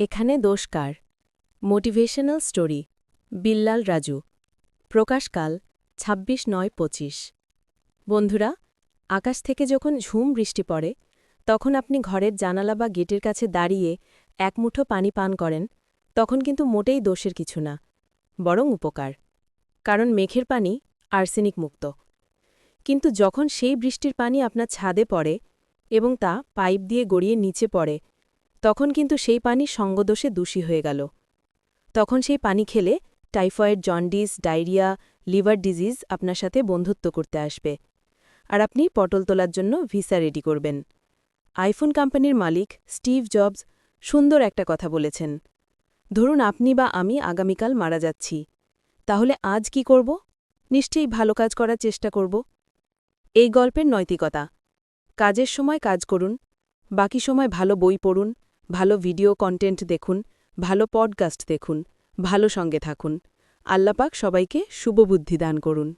এখানে দোষকার motivational story Billal Raju. প্রকাশকাল ছাব্বিশ নয় পঁচিশ। বন্ধুরা, আকাশ থেকে যখন ঝুম বৃষ্টি পড়ে, তখন আপনি ঘরের জানালা বা গেটের কাছে দাঁড়িয়ে এক মুঠো পানি পান করেন, তখন কিন্তু মোটেই দোষের কিছু না, বরং উপকার। কারণ মেঘের পানি আর্সেনিক মুক্ত। কিন্তু যখন সেই বৃষ্টির পানি আপনার ছাদে পড়ে এবং তা পাইপ দিয়ে গড়িয়ে নিচে পড়ে তখন কিন্তু সেই পানি সঙ্গদোষে দূষী হয়ে গেল। তখন সেই পানি খেলে typhoid, jaundice, diarrhoea, liver disease আপনার সাথে বন্ধুত্ব করতে আসবে। আর আপনি পটল তোলার জন্য ভিসা রেডি করবেন। আইফোন কোম্পানির মালিক স্টিভ জবস সুন্দর একটা কথা বলেছেন। ধরুন আপনি বা আমি আগামীকাল মারা যাচ্ছি। তাহলে আজ কি করব? নিশ্চয়ই ভালো কাজ করার চেষ্টা করব। এই গল্পের নৈতিকতা। কাজের সময় কাজ করুন, বাকি সময় ভালো বই পড়ুন ভালো ভিডিও কন্টেন্ট দেখুন, ভালো পডকাস্ট দেখুন, ভালো সঙ্গে থাকুন। আল্লাপাক সবাইকে শুভবুদ্ধি দান করুন।